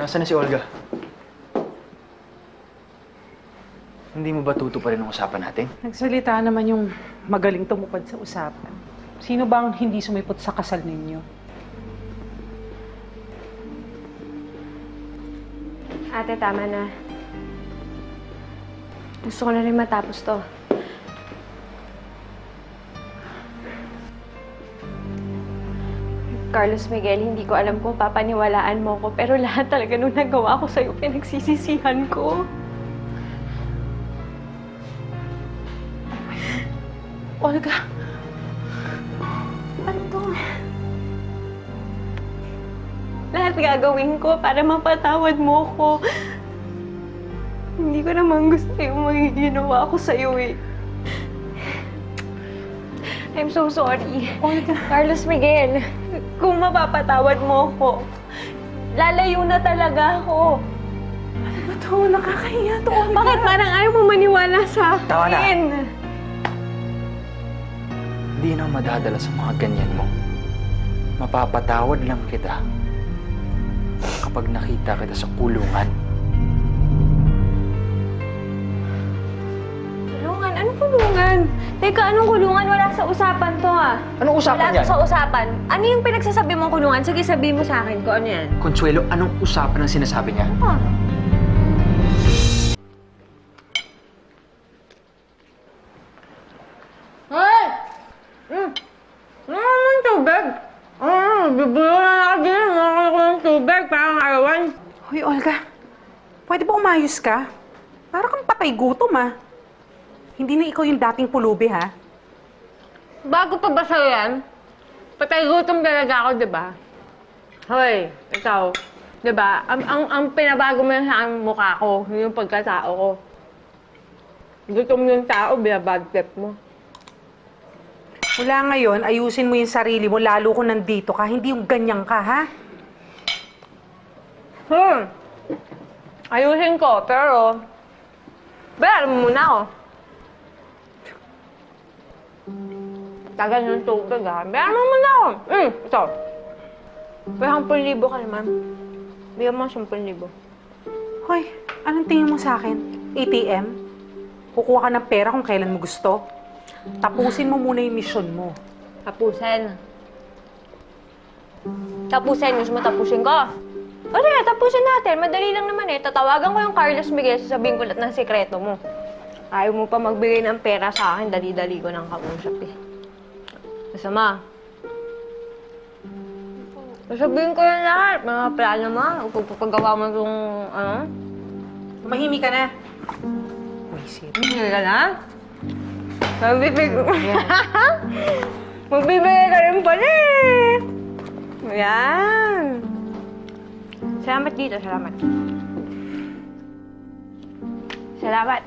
Nasaan na si Olga? Hindi mo ba tutuparin ang usapan natin? Nagsalita naman yung magaling tumupad sa usapan. Sino bang hindi sumipot sa kasal ninyo? Ate, tama na. Gusto ko na rin matapos to. Carlos Miguel, hindi ko alam kung papaniwalaan mo ko, pero lahat talaga nung nagawa ko sa'yo, pinagsisisihan ko. Olga! Ano to? Lahat gagawin ko para mapatawad mo ko. Hindi ko naman gusto yung mga ginawa ko sa'yo eh. I'm so sorry. Olga! Carlos Miguel, kung mapapatawad mo ko, lalayo na talaga ako. Ano ba to? Nakakahiya to, Olga! Bakit parang ayaw mo maniwala sa na. akin? Hindi na madadala sa mga ganyan mo. Mapapatawad lang kita kapag nakita kita sa kulungan. Anong kulungan? Teka, anong kulungan? Wala sa usapan to ah. Anong usapan Wala yan? sa usapan. Ano yung pinagsasabi mong kulungan? Sige, sabihin mo sa akin kung ano yan. Consuelo, anong usapan ang sinasabi niya? Oh. Hoy! Mm. Ano naman tubig? Ah, bibulo na ako din. Nakakala ko ng tubig, parang arawan. Hoy, Olga! Pwede ba umayos ka? Para kang patay gutom, ah. Hindi na ikaw yung dating pulubi, ha? Bago pa ba sa'yo yan? Patay gutom talaga ako, di ba? Hoy, ikaw, di ba? Ang, ang, ang pinabago mo yan sa aking mukha ko, yun yung pagkatao ko. Gutom yung tao, binabad trip mo. Mula ngayon, ayusin mo yung sarili mo, lalo kung nandito ka. Hindi yung ganyan ka, ha? Hmm. Ayusin ko, pero... Bayaran mo muna ako. Tagal ng tubig, ha? Bayaran mo muna ako. Hmm, ito. May 10,000 ka naman. Bigyan mo 10,000. Hoy, anong tingin mo sa akin? ATM? Kukuha ka ng pera kung kailan mo gusto? Tapusin mo muna yung mission mo. Tapusin. Tapusin. Gusto mo tapusin ko? O sige, tapusin natin. Madali lang naman eh. Tatawagan ko yung Carlos Miguel, sasabihin ko lahat ng sekreto mo. Ayaw mo pa magbigay ng pera sa akin, dali-dali ko nang kausap eh. Masama. Sasabihin ko yung lahat. Mga plano mo. Pagpapagawa mo itong, ano? Tumahimik ka na. Wisit. Hindi ka na? Magbibig... Magbibigay ka rin pala eh. Yan. Salamat dito, salamat. Salamat.